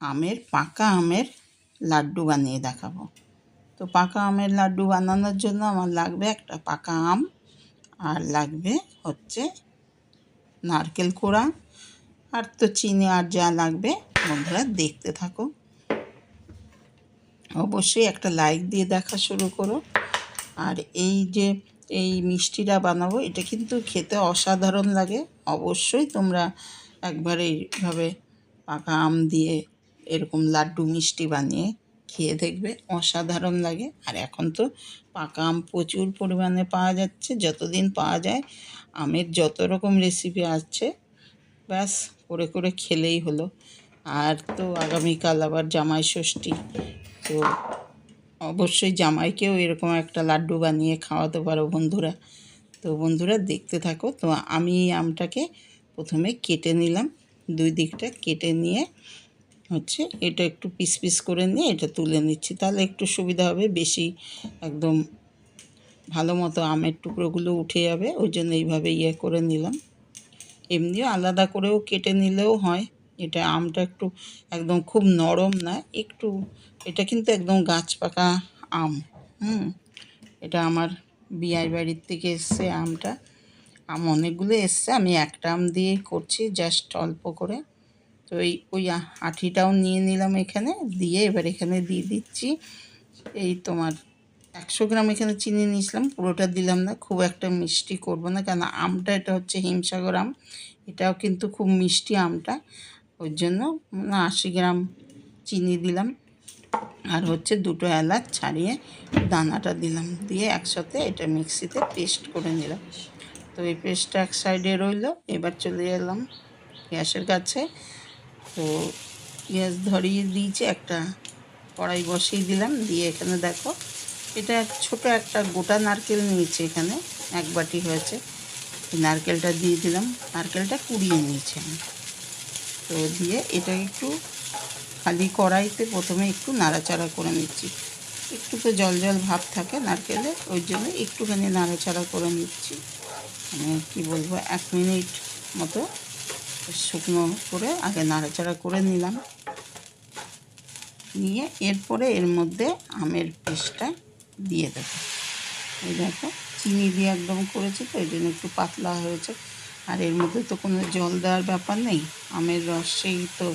আমের, পাকা আমের লাড্ডু বানিয়ে দেখাবো। তো পাকা আমের লাড্ডু বানানোর জন্য আমার লাগবে একটা পাকা আম আর লাগবে হচ্ছে নারকেল কোড়া। আর তো চিনি আর যা লাগবে বন্ধুরা দেখতে থাকো। অবশ্যই একটা লাইক দিয়ে দেখা শুরু করো। আর এই যে এই মিষ্টিটা বানাবো, এটা কিন্তু খেতে অসাধারণ লাগে। অবশ্যই তোমরা একবার এইভাবে পাকা আম দিয়ে এরকম লাড্ডু মিষ্টি বানিয়ে খেয়ে দেখবে, অসাধারণ লাগে। আর এখন তো পাকা আম প্রচুর পরিমাণে পাওয়া যাচ্ছে। যতদিন পাওয়া যায়, আমের যত রকম রেসিপি আছে, ব্যাস, করে করে খেলেই হলো। আর তো আগামীকাল আবার জামাই ষষ্ঠী, তো অবশ্যই জামাইকেও এরকম একটা লাড্ডু বানিয়ে খাওয়াতে পারো বন্ধুরা। তো বন্ধুরা, দেখতে থাকো। তো আমি আমটাকে প্রথমে কেটে নিলাম। দুই দিকটা কেটে নিয়ে হচ্ছে, এটা একটু পিস পিস করে নিয়ে এটা তুলে নিচ্ছি। তাহলে একটু সুবিধা হবে, বেশি একদম ভালো মতো আমের টুকরোগুলো উঠে যাবে, ওই জন্য এইভাবে ইয়ে করে নিলাম। এমনিও আলাদা করেও কেটে নিলেও হয়, এটা আমটা একটু একদম খুব নরম না, একটু, এটা কিন্তু একদম গাছ পাকা আম, হুম? এটা আমার বিয়ার বাড়ির থেকে এসছে আমটা। আম অনেকগুলো এসছে, আমি একটা আম দিয়েই করছি, জাস্ট অল্প করে। তো এই ওই আঠিটাও নিয়ে নিলাম এখানে, দিয়ে এবার এখানে দিয়ে দিচ্ছি। এই তোমার একশো গ্রাম এখানে চিনি নিয়েছিলাম, পুরোটা দিলাম না, খুব একটা মিষ্টি করব না, কেন আমটা এটা হচ্ছে হিমসাগর আম, এটাও কিন্তু খুব মিষ্টি আমটা। ওই জন্য আশি গ্রাম চিনি দিলাম, আর হচ্ছে দুটো এলাচ ছাড়িয়ে দানাটা দিলাম, দিয়ে একসাথে এটা মিক্সিতে পেস্ট করে নিলাম। তো এই পেস্টটা এক সাইডে রইল, এবার চলে এলাম গ্যাসের কাছে। তো গ্যাস ধরিয়ে দিয়েছি, একটা কড়াই বসিয়ে দিলাম, দিয়ে এখানে দেখো, এটা ছোট একটা গোটা নারকেল নিয়েছি এখানে, এক বাটি হয়েছে। নারকেলটা দিয়ে দিলাম, নারকেলটা কুড়িয়ে নিয়েছি আমি। তো দিয়ে এটা একটু খালি কড়াইতে প্রথমে একটু নাড়াচাড়া করে নিচ্ছি। একটু তো জল জল ভাব থাকে নারকেলে, ওই জন্য একটুখানি নাড়াচাড়া করে নিচ্ছি। মানে কী বলব, এক মিনিট মতো শুকনো করে আগে নাড়াচাড়া করে নিলাম। নিয়ে এরপরে এর মধ্যে আমের পেস্টটা দিয়ে দেবো। এই দেখো, চিনি দিয়ে একদম করেছি তো এই জন্য একটু পাতলা হয়েছে। আর এর মধ্যে তো কোনো জল দেওয়ার ব্যাপার নেই, আমের রসেই তো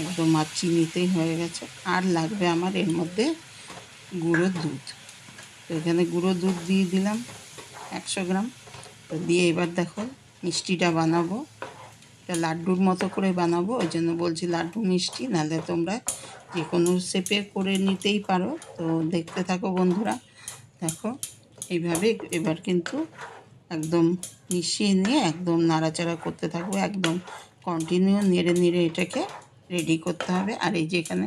একদম আর চিনিতেই হয়ে গেছে। আর লাগবে আমার এর মধ্যে গুঁড়ো দুধ। তো এখানে গুঁড়ো দুধ দিয়ে দিলাম একশো গ্রাম। তো দিয়ে এবার দেখো মিষ্টিটা বানাবো। এটা লাড্ডুর মতো করে বানাবো, ওই জন্য বলছি লাড্ডু মিষ্টি, নাহলে তোমরা যে কোনো শেপে করে নিতেই পারো। তো দেখতে থাকো বন্ধুরা, দেখো, এইভাবে এবার কিন্তু একদম মিশিয়ে নিয়ে একদম নাড়াচাড়া করতে থাকব, একদম কন্টিনিউ নেড়ে নেড়ে এটাকে রেডি করতে হবে। আর এই যে এখানে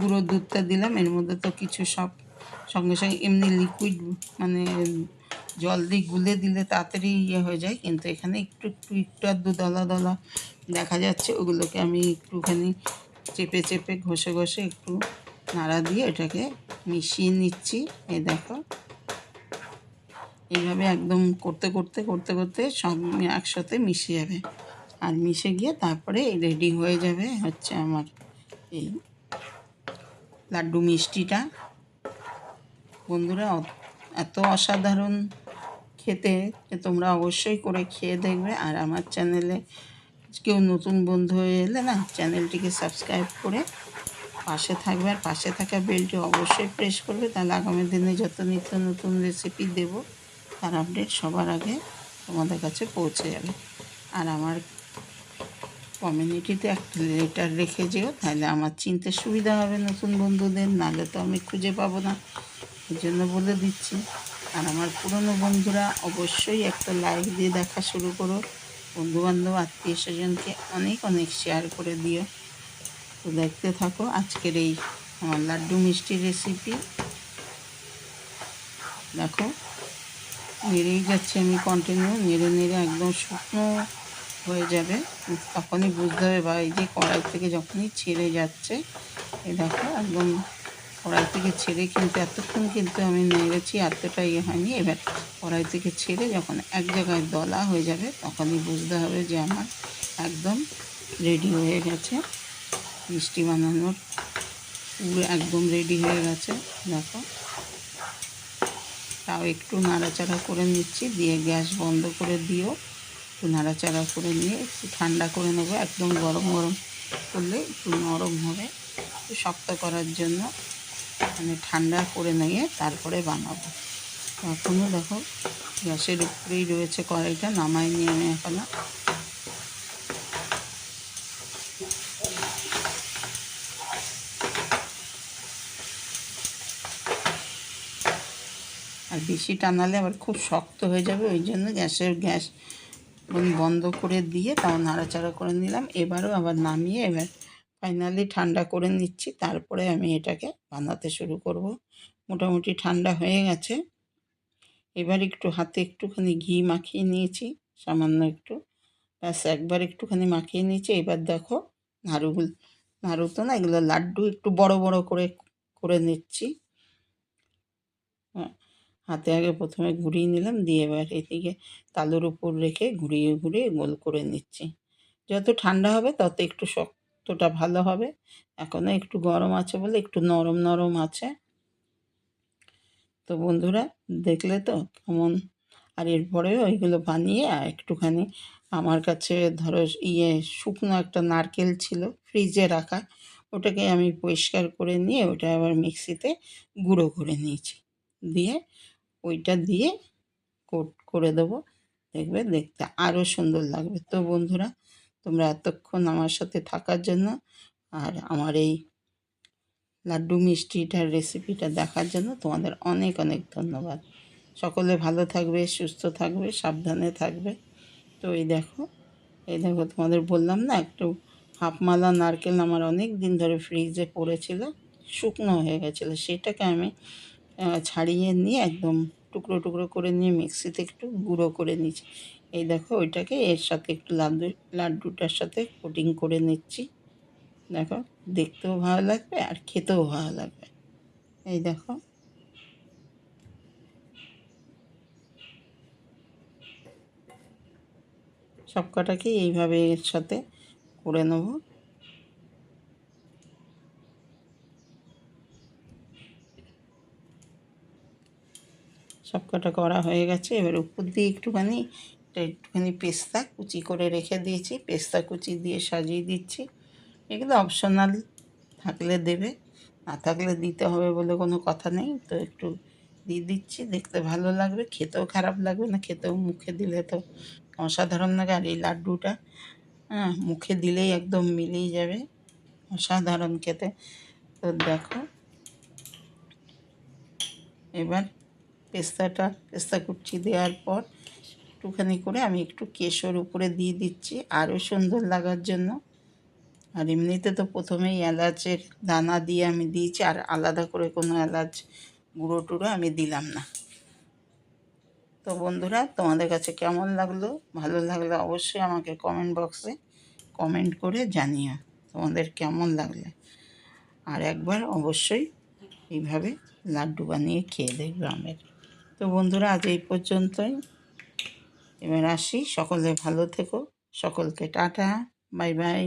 গুঁড়ো দুধটা দিলাম, এর মধ্যে তো কিছু সব, সঙ্গে সঙ্গে এমনি লিকুইড মানে জল দিয়ে গুলে দিলে তাড়াতাড়ি ইয়ে হয়ে যায়। কিন্তু এখানে একটু একটু একটু দু দলা দলা দেখা যাচ্ছে। ওগুলোকে আমি একটুখানি চেপে চেপে, ঘষে ঘষে একটু নাড়া দিয়ে এটাকে মিশিয়ে নিচ্ছি। এ দেখো। এইভাবে একদম করতে করতে করতে করতে সব একসাথে মিশে যাবে। আর মিশে গিয়ে তারপরে রেডি হয়ে যাবে হচ্ছে আমার এই লাড্ডু মিষ্টিটা। বন্ধুরা এত অসাধারণ খেতে তোমরা অবশ্যই করে খেয়ে দেখবে। আর আমার চ্যানেলে কেউ নতুন বন্ধু হয়ে এলে না, চ্যানেলটিকে সাবস্ক্রাইব করে পাশে থাকবে। আর পাশে থাকা বেলটি অবশ্যই প্রেস করবে। তাহলে আগামী দিনে যত নিত্য নতুন রেসিপি দেব, তার আপডেট সবার আগে তোমাদের কাছে পৌঁছে যাবে। আর আমার কমিউনিটিতে একটা লেটার রেখে যেও, তাহলে আমার চিনতে সুবিধা হবে নতুন বন্ধুদের। নাহলে তো আমি খুঁজে পাবো না। এই জন্য বলে দিচ্ছি। আর আমার পুরনো বন্ধুরা অবশ্যই একটা লাইক দিয়ে দেখা শুরু করো। বন্ধুবান্ধব, আত্মীয় স্বজনকে অনেক অনেক শেয়ার করে দিও। তো দেখতে থাকো আজকের এই আমার লাড্ডু মিষ্টির রেসিপি দেখো নেড়েই যাচ্ছে আমি কন্টিনিউ নেড়ে নেড়ে একদম শুকনো হয়ে যাবে। তখনই বুঝতে হবে বা এই যে কড়াই থেকে যখনই ছেড়ে যাচ্ছে। এ দেখো একদম কড়াই থেকে ছেড়ে কিন্তু এতক্ষণ কিন্তু আমি নেড়েছি, এতটা ইয়ে হয়নি। এবার কড়াই থেকে ছেড়ে যখন এক জায়গায় দলা হয়ে যাবে, তখনই বুঝতে হবে যে আমার একদম রেডি হয়ে গেছে। মিষ্টি বানানোর পুরো একদম রেডি হয়ে গেছে। দেখো। তাও একটু নাড়াচাড়া করে নিচ্ছি, দিয়ে গ্যাস বন্ধ করে দিও। একটু নাড়াচাড়া করে নিয়ে একটু ঠান্ডা করে নেব। একদম গরম গরম করলে একটু নরম হবে। শক্ত করার জন্য মানে ঠান্ডা করে নিয়ে তারপরে বানাবো। এখনও দেখো গ্যাসের উপরেই রয়েছে কড়াইটা, নামাই নিয়ে আমি এখনও। আর বেশি টানালে আবার খুব শক্ত হয়ে যাবে, ওই জন্য গ্যাসের গ্যাস বন্ধ করে দিয়ে তাও নাড়াচাড়া করে নিলাম। এবারও আবার নামিয়ে এবার ফাইনালি ঠান্ডা করে নিচ্ছি, তারপরে আমি এটাকে বানাতে শুরু করব। মোটামুটি ঠান্ডা হয়ে গেছে। এবার একটু হাতে একটুখানি ঘি মাখিয়ে নিয়েছি, সামান্য একটু। ব্যাস, একবার একটুখানি মাখিয়ে নিয়েছি। এবার দেখো নাড়ুগুলো, নাড়ু তো না, এগুলো লাড্ডু একটু বড় বড় করে করে নিচ্ছি। হ্যাঁ হাতে আগে প্রথমে ঘুরিয়ে নিলাম, দিয়ে এবার এদিকে তালুর উপর রেখে ঘুরিয়ে ঘুরিয়ে গোল করে নিচ্ছি। যত ঠান্ডা হবে তত একটু শক্তটা ভালো হবে। এখনও একটু গরম আছে বলে একটু নরম নরম আছে। তো বন্ধুরা, দেখলে তো কেমন? আর এরপরেও ওইগুলো বানিয়ে আর একটুখানি আমার কাছে ধরো ইয়ে শুকনো একটা নারকেল ছিল ফ্রিজে রাখা, ওটাকে আমি পরিষ্কার করে নিয়ে ওটা আবার মিক্সিতে গুঁড়ো করে নিয়েছি। দিয়ে ওইটা দিয়ে কোট করে দেবো। দেখবে দেখতে আরও সুন্দর লাগবে। তো বন্ধুরা তোমরা এতক্ষণ আমার সাথে থাকার জন্য আর আমার এই লাড্ডু মিষ্টিটার রেসিপিটা দেখার জন্য তোমাদের অনেক অনেক ধন্যবাদ। সকলে ভালো থাকবে, সুস্থ থাকবে, সাবধানে থাকবে। তো এই দেখো এই দেখো তোমাদের বললাম না, একটু হাফমালা নারকেল আমার অনেক দিন ধরে ফ্রিজে পড়েছিল, শুকনো হয়ে গেছিল। সেটাকে আমি ছাড়িয়ে নিয়ে একদম টুকরো টুকরো করে নিয়ে মিক্সিতে একটু গুঁড়ো করে নিচ্ছি। এই দেখো, ওইটাকে এর সাথে একটু লাড্ডু, লাড্ডুটার সাথে কোটিং করে নিচ্ছি। দেখো, দেখতেও ভালো লাগবে আর খেতেও ভালো লাগবে। এই দেখো। সব কটাকে এইভাবে এর সাথে করে নেব। সব কটা করা হয়ে গেছে। এবার উপর দিয়ে একটুখানি একটুখানি পেস্তা কুচি করে রেখে দিয়েছি। পেস্তা কুচি দিয়ে সাজিয়ে দিচ্ছি। এগুলো অপশনাল থাকলে দেবে, না থাকলে দিতে হবে বলে কোনো কথা নেই। তো একটু দিয়ে দিচ্ছি, দেখতে ভালো লাগবে। খেতেও খারাপ লাগবে না, খেতেও মুখে দিলে তো অসাধারণ লাগে। আর এই লাড্ডুটা হ্যাঁ মুখে দিলেই একদম মিলেই যাবে অসাধারণ খেতে। তো দেখো, এবার পেস্তাটা, পেস্তা কুচি দেওয়ার পর একটুখানি করে আমি একটু কেশর উপরে দিয়ে দিচ্ছি আরও সুন্দর লাগার জন্য। আর এমনিতে তো প্রথমেই এলাচের দানা দিয়ে আমি দিয়েছি, আর আলাদা করে কোনো এলাচ গুঁড়ো টুড়ো আমি দিলাম না। তো বন্ধুরা, তোমাদের কাছে কেমন লাগল? ভালো লাগলে অবশ্যই আমাকে কমেন্ট বক্সে কমেন্ট করে জানিও তোমাদের কেমন লাগলে। আর একবার অবশ্যই এইভাবে লাড্ডু বানিয়ে খেয়ে দেয় গ্রামের। তো বন্ধুরা, আজ এই পর্যন্তই। এবার আসি। সকলে ভালো থেকো। সকলকে টাটা। Bye bye.